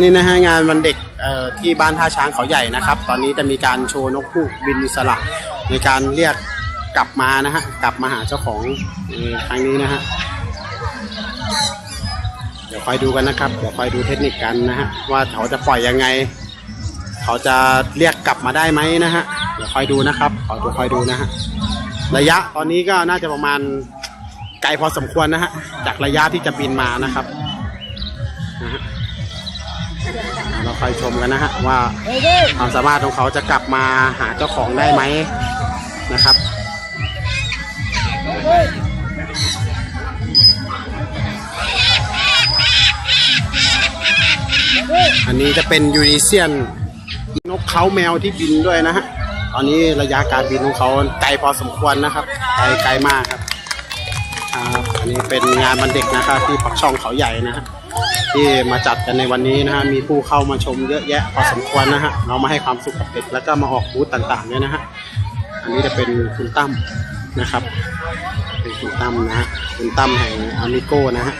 นี่นะฮะงานวันเด็กที่บ้านท่าช้างเขาใหญ่นะครับ ตอนนี้จะมีการโชว์นกฮูกบินอิสระในการเรียกกลับมานะฮะกลับมาหาเจ้าของในครั้งนี้นะฮะเดี๋ยวคอยดูกันนะครับเดี๋ยวคอยดูเทคนิคกันนะฮะว่าเขาจะปล่อยยังไง เขาจะเรียกกลับมาได้ไหมนะฮะเดี๋ยวคอยดูนะครับขอดูคอยดูนะฮะระยะตอนนี้ก็น่าจะประมาณไกลพอสมควรนะฮะจากระยะที่จะบินมานะครับนะฮะ คอยชมกันนะฮะว่าความสามารถของเขาจะกลับมาหาเจ้าของได้ไหมนะครับอันนี้จะเป็นยูนิเซียนนกเขาแมวที่บินด้วยนะฮะ ตอนนี้ระยะการบินของเขาไกลพอสมควรนะครับ ไกลไกลมากครับ อันนี้เป็นงานวันเด็กนะครับที่ปักช่องเขาใหญ่นะฮะ ที่มาจัดกันในวันนี้นะฮะมีผู้เข้ามาชมเยอะแยะพอสมควรนะฮะเรามาให้ความสุขกับเด็กแล้วก็มาออกบูธต่างๆเนี่ยนะฮะอันนี้จะเป็นคุณตั้มนะครับ เป็นคุณตั้มนะฮะคุณตั้มแห่งอามิโก้นะฮะ